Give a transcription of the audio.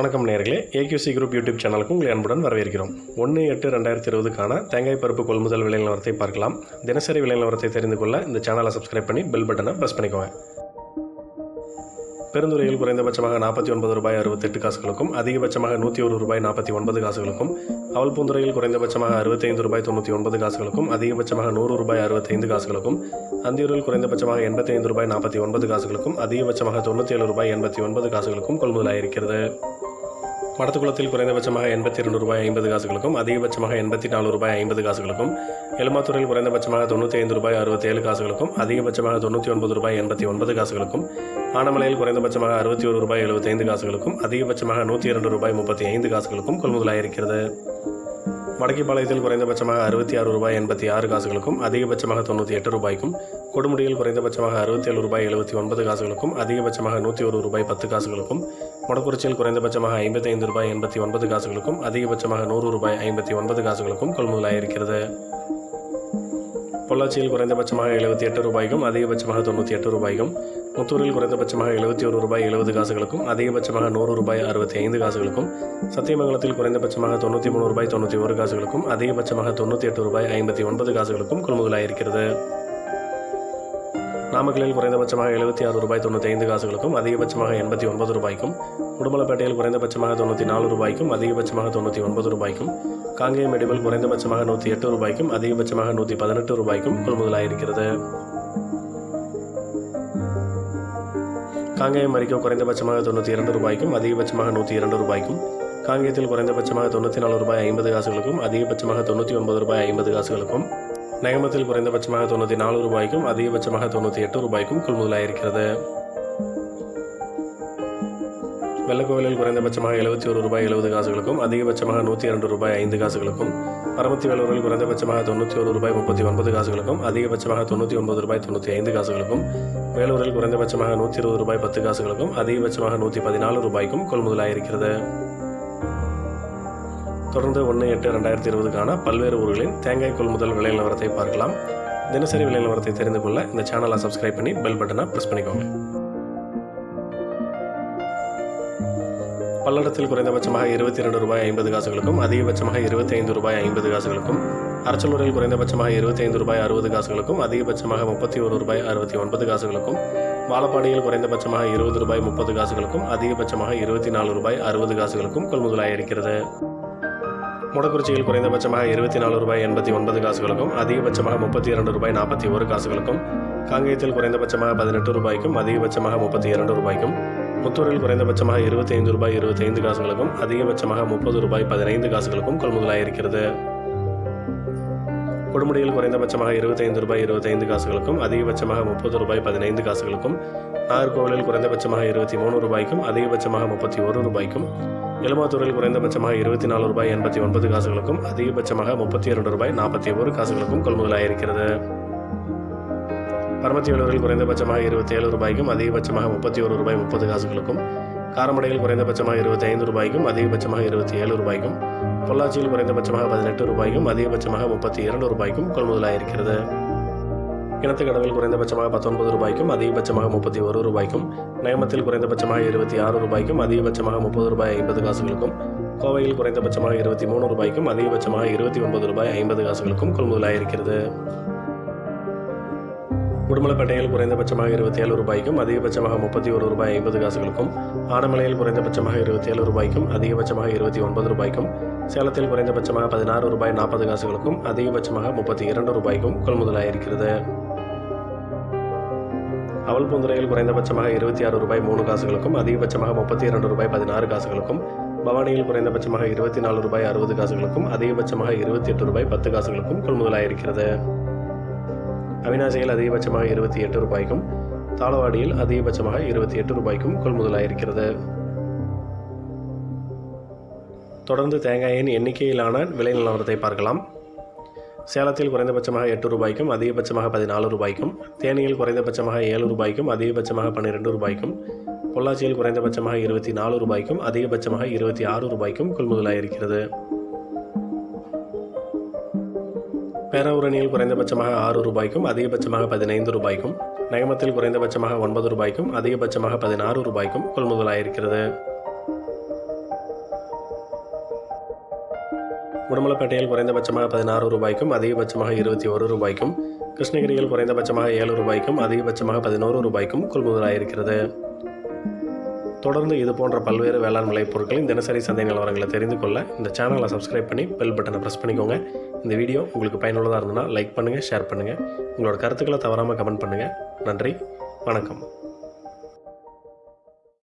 வணக்கம் நேர்களே. ஏகியூசி group YouTube சேனலுக்கு உங்களை அன்புடன் வரவேற்கிறோம். ஒன்று எட்டு ரெண்டாயிரத்தி இருபதுக்கான தேங்காய் பருப்பு கொள்முதல் விலை நிலவரத்தை பார்க்கலாம். தினசரி விலை நிலவரத்தை தெரிந்து கொள்ள இந்த சேனலை சப்ஸ்கிரைப் பண்ணி பெல் பட்டனை ப்ரெஸ் பண்ணிக்கோங்க. பெருந்துறையில் குறைந்தபட்சமாக நாற்பத்தி ஒன்பது ரூபாய் அறுபத்தெட்டு காசுகளுக்கும் அதிகபட்சமாக நூற்றி ஒரு ரூபாய் நாற்பத்தி ஒன்பது காசுகளுக்கும் அவல்பூந்துறையில் குறைந்தபட்சமாக அறுபத்தைந்து ரூபாய் தொண்ணூற்றி ஒன்பது காசுகளுக்கும் அதிகபட்சமாக நூறு ரூபாய் அறுபத்தைந்து காசுகளுக்கும் அந்தியூரில் குறைந்தபட்சமாக எண்பத்தைந்து ரூபாய் நாற்பத்தி ஒன்பது காசுகளுக்கும் அதிகபட்சமாக தொண்ணூற்றி ஏழு ரூபாய் எண்பத்தி ஒன்பது காசுகளுக்கும் கொள்முதலாயிருக்கிறது. மடத்துக்குளத்தில் குறைந்தபட்சமாக எண்பத்தி ரெண்டு ரூபாய் ஐம்பது காசுகளுக்கும் அதிகபட்சமாக எண்பத்தி நாலு ரூபாய் ஐம்பது காசுகளுக்கும் எலுமாத்தூரில் குறைந்தபட்சமாக தொண்ணூற்றி ஐந்து ரூபாய் அறுபத்தேழு காசுகளுக்கும் அதிகபட்சமாக தொண்ணூற்றி ஒன்பது ரூபாய் எண்பத்தி ஒன்பது காசுகளுக்கும் ஆனமலையில் குறைந்தபட்சமாக அறுபத்தி ஒரு ரூபாய் எழுபத்தைந்து காசுகளுக்கும் அதிகபட்சமாக நூற்றி இரண்டு ரூபாய் முப்பத்தி ஐந்து காசுகளுக்கும் கொள்முதலாயிருக்கிறது. மடக்கிப்பாளையத்தில் குறைந்தபட்சமாக அறுபத்தி ஆறு ரூபாய் எண்பத்தி ஆறு காசுகளுக்கும் அதிகபட்சமாக தொண்ணூற்றி எட்டு ரூபாய்க்கும் கொடுமுடியில் குறைந்தபட்சமாக அறுபத்தேழு ரூபாய் எழுபத்தி ஒன்பது காசுகளுக்கும் அதிகபட்சமாக நூற்றி ஒரு ரூபாய் பத்து காசுகளுக்கும் மொடக்குறிச்சியில் குறைந்தபட்சமாக ஐம்பத்தைந்து ரூபாய் எண்பத்தி ஒன்பது காசுகளுக்கும் அதிகபட்சமாக நூறு ரூபாய் ஐம்பத்தி ஒன்பது காசுகளுக்கும் கொள்முதலாயிருக்கிறது பொள்ளாச்சியில் குறைந்தபட்சமாக எழுபத்தி எட்டு ரூபாய்க்கும் அதிகபட்சமாக தொண்ணூற்றி எட்டு ரூபாய்க்கும் முத்தூரில் குறைந்தபட்சமாக எழுபத்தி ஒரு ரூபாய் எழுபது காசுகளுக்கும் அதிகபட்சமாக நூறு ரூபாய் அறுபத்தி ஐந்து காசுகளுக்கும் சத்தியமங்கலத்தில் குறைந்தபட்சமாக தொண்ணூற்றி மூணு ரூபாய் தொண்ணூற்றி ஒரு காசுகளுக்கும் அதிகபட்சமாக தொண்ணூற்றி எட்டு ரூபாய் ஐம்பத்தி ஒன்பது காசுகளுக்கும் கொள்முதலாயிருக்கிறது நாமக்கலில் குறைந்தபட்சமாக எழுபத்தி ஆறு ரூபாய் தொண்ணூற்றி ஐந்து காசுகளுக்கும் அதிகபட்சமாக எண்பத்தி ஒன்பது ரூபாய்க்கும் உடுமலைப்பேட்டையில் குறைந்தபட்சமாக தொண்ணூற்றி நாலு ரூபாய்க்கும் அதிகபட்சமாக தொண்ணூற்றி ஒன்பது ரூபாய்க்கும் காங்கேயம் மெடிவல் குறைந்தபட்சமாக நூற்றி எட்டு ரூபாய்க்கும் அதிகபட்சமாக நூற்றி பதினெட்டு ரூபாய்க்கும் கொள்முதலாயிருக்கிறது. காங்கேயம் மரிக்கோ குறைந்தபட்சமாக தொண்ணூற்றி இரண்டு ரூபாய்க்கும் அதிகபட்சமாக நூற்றி இரண்டு ரூபாய்க்கும் காங்கேயத்தில் குறைந்தபட்சமாக தொண்ணூற்றி நாலு ரூபாய் ஐம்பது காசுகளுக்கும் அதிகபட்சமாக தொண்ணூற்றி ஒன்பது ரூபாய் ஐம்பது காசுகளுக்கும் நகமத்தில் குறைந்தபட்சமாக தொண்ணூற்றி நாலு ரூபாய்க்கும் அதிகபட்சமாக தொண்ணூற்றி எட்டு ரூபாய்க்கும் கொள்முதலாயிருக்கிறது வெள்ளக்கோவிலில் குறைந்தபட்சமாக எழுபத்தி ஒரு ரூபாய் எழுபது காசுகளுக்கும் அதிகபட்சமாக நூற்றி இரண்டு ரூபாய் ஐந்து காசுகளுக்கும் பரமத்தி வேலூரில் குறைந்தபட்சமாக தொண்ணூற்றி ஒரு ரூபாய் முப்பத்தி ஒன்பது காசுகளுக்கும் அதிகபட்சமாக தொண்ணூற்றி ஒன்பது ரூபாய் தொண்ணூற்றி ஐந்து காசுகளுக்கும் வேலூரில் குறைந்தபட்சமாக நூற்றி இருபது ரூபாய் பத்து காசுகளுக்கும் அதிகபட்சமாக நூற்றி பதினாலு ரூபாய்க்கும் கொள்முதலாயிருக்கிறது தொடர்ந்து ஒன்று எட்டு ரெண்டாயிரத்தி இருபதுக்கான பல்வேறு ஊர்களின் தேங்காய் கொள்முதல் விலை நிலவரத்தை பார்க்கலாம். தினசரி விலை நிலவரத்தை தெரிந்து கொள்ள இந்த சேனலை சப்ஸ்கிரைப் பண்ணி பெல் பட்டனை ப்ரெஸ் பண்ணிக்கோங்க. பல்லடத்தில் குறைந்தபட்சமாக இருபத்தி ரெண்டு ரூபாய் ஐம்பது காசுகளுக்கும் அதிகபட்சமாக இருபத்தி ஐந்து ரூபாய் ஐம்பது காசுகளுக்கும் அரச்சலூரில் குறைந்தபட்சமாக இருபத்தி ஐந்து ரூபாய் அறுபது காசுகளுக்கும் அதிகபட்சமாக முப்பத்தி ஒரு ரூபாய் அறுபத்தி ஒன்பது காசுகளுக்கும் வாழப்பாடியில் குறைந்தபட்சமாக இருபது ரூபாய் முப்பது காசுகளுக்கும் அதிகபட்சமாக இருபத்தி நாலு ரூபாய் அறுபது காசுகளுக்கும் கொள்முதலாயிருக்கிறது. முடக்குறிச்சியில் குறைந்தபட்சமாக இருபத்தி நாலு ரூபாய் எண்பத்தி ஒன்பது காசுகளுக்கும் அதிகபட்சமாக முப்பத்தி இரண்டு ரூபாய் நாற்பத்தி ஒரு காசுகளுக்கும் காங்கேயத்தில் குறைந்தபட்சமாக பதினெட்டு ரூபாய்க்கும் அதிகபட்சமாக முப்பத்தி இரண்டு ரூபாய்க்கும் முத்தூரில் குறைந்தபட்சமாக இருபத்தி ஐந்து ரூபாய் இருபத்தைந்து காசுகளுக்கும் அதிகபட்சமாக முப்பது ரூபாய் பதினைந்து காசுகளுக்கும் கொள்முதலாயிருக்கிறது கொடுமுடியில் குறைந்தபட்சமாக இருபத்தைந்து ரூபாய் இருபத்தைந்து காசுகளுக்கும் அதிகபட்சமாக முப்பது ரூபாய் பதினைந்து காசுகளுக்கும் நாகர்கோவிலில் குறைந்தபட்சமாக இருபத்தி மூணு ரூபாய்க்கும் அதிகபட்சமாக முப்பத்தி ஒரு ரூபாய்க்கும் எலுமாத்தூரில் குறைந்தபட்சமாக இருபத்தி நாலு ரூபாய் எண்பத்தி ஒன்பது காசுகளுக்கும் அதிகபட்சமாக முப்பத்தி இரண்டு ரூபாய் நாற்பத்தி ஒரு காசுகளுக்கும் கொள்முதலாயிருக்கிறது. பரமத்திவேலூரில் குறைந்தபட்சமாக இருபத்தி ஏழு ரூபாய்க்கும் அதிகபட்சமாக முப்பத்தி ஒரு ரூபாய் முப்பது காசுகளுக்கும் காரமடையில் குறைந்தபட்சமாக இருபத்தி ஐந்து ரூபாய்க்கும் அதிகபட்சமாக இருபத்தி ஏழு ரூபாய்க்கும் பொள்ளாச்சியில் குறைந்தபட்சமாக பதினெட்டு ரூபாய்க்கும் அதிகபட்சமாக முப்பத்தி இரண்டு ரூபாய்க்கும் கொள்முதலாயிருக்கிறது. கிணத்துக்கடவில் குறைந்தபட்சமாக பத்தொன்பது ரூபாய்க்கும் அதிகபட்சமாக முப்பத்தி ஒரு ரூபாய்க்கும் நேமத்தில் குறைந்தபட்சமாக இருபத்தி ஆறு ரூபாய்க்கும் அதிகபட்சமாக முப்பது ரூபாய் ஐம்பது காசுகளுக்கும் கோவையில் குறைந்தபட்சமாக இருபத்தி மூணு ரூபாய்க்கும் அதிகபட்சமாக இருபத்தி ஒன்பது ரூபாய் ஐம்பது காசுகளுக்கும் கொள்முதலாயிருக்கிறது உடுமலைப்பேட்டையில் குறைந்தபட்சமாக இருபத்தி ஏழு ரூபாய்க்கும் அதிகபட்சமாக முப்பத்தி ஒரு ரூபாய் ஐம்பது காசுகளுக்கும் ஆனமலையில் குறைந்தபட்சமாக இருபத்தி ஏழு ரூபாய்க்கும் அதிகபட்சமாக இருபத்தி ஒன்பது ரூபாய்க்கும் சேலத்தில் குறைந்தபட்சமாக பதினாறு ரூபாய் நாற்பது காசுகளுக்கும் அதிகபட்சமாக முப்பத்தி இரண்டு ரூபாய்க்கும் கொள்முதலாக இருக்கிறது. அவல் அவல்பூந்துறையில் குறைந்தபட்சமாக இருபத்தி ஆறு ரூபாய் மூணு காசுகளுக்கும் அதிகபட்சமாக முப்பத்தி இரண்டு ரூபாய் பதினாறு காசுகளுக்கும் பவானியில் குறைந்தபட்சமாக இருபத்தி நாலு ரூபாய் அறுபது காசுகளுக்கும் அதிகபட்சமாக இருபத்தி எட்டு ரூபாய் பத்து காசுகளுக்கும் கொள்முதலாயிருக்கிறது. அவினாசியில் அதிகபட்சமாக இருபத்தி எட்டு ரூபாய்க்கும் தாளவாடியில் அதிகபட்சமாக இருபத்தி எட்டு ரூபாய்க்கும் கொள்முதலாயிருக்கிறது. தொடர்ந்து தேங்காயின் எண்ணிக்கையிலான விலை நிலவரத்தை பார்க்கலாம். சேலத்தில் குறைந்தபட்சமாக எட்டு ரூபாய்க்கும் அதிகபட்சமாக பதினாலு ரூபாய்க்கும் தேனியில் குறைந்தபட்சமாக ஏழு ரூபாய்க்கும் அதிகபட்சமாக பன்னிரெண்டு ரூபாய்க்கும் பொள்ளாச்சியில் குறைந்தபட்சமாக இருபத்தி நாலு ரூபாய்க்கும் அதிகபட்சமாக இருபத்தி ஆறு ரூபாய்க்கும் கொள்முதலாக இருக்கிறது பேராவூரணியில் குறைந்தபட்சமாக ஆறு ரூபாய்க்கும் அதிகபட்சமாக பதினைந்து ரூபாய்க்கும் நகமத்தில் குறைந்தபட்சமாக ஒன்பது ரூபாய்க்கும் அதிகபட்சமாக பதினாறு ரூபாய்க்கும் கொள்முதலாயிருக்கிறது. உடுமலைப்பேட்டையில் குறைந்தபட்சமாக பதினாறு ரூபாய்க்கும் அதிகபட்சமாக இருபத்தி ஒரு ரூபாய்க்கும் கிருஷ்ணகிரியில் குறைந்தபட்சமாக ஏழு ரூபாய்க்கும் அதிகபட்சமாக பதினோரு ரூபாய்க்கும் கொள்முதலாயிருக்கிறது. தொடர்ந்து இது போன்ற பல்வேறு வேளாண் விளைபொருட்களின் தினசரி சந்தை நிலவரங்களை தெரிந்து கொள்ள இந்த சேனலை சப்ஸ்கிரைப் பண்ணி பெல் பட்டனை ப்ரெஸ் பண்ணிக்கோங்க. இந்த வீடியோ உங்களுக்கு பயனுள்ளதாக இருந்ததுன்னா லைக் பண்ணுங்கள் ஷேர் பண்ணுங்கள் உங்களோட கருத்துக்களை தவறாமல் கமெண்ட் பண்ணுங்கள் நன்றி வணக்கம்.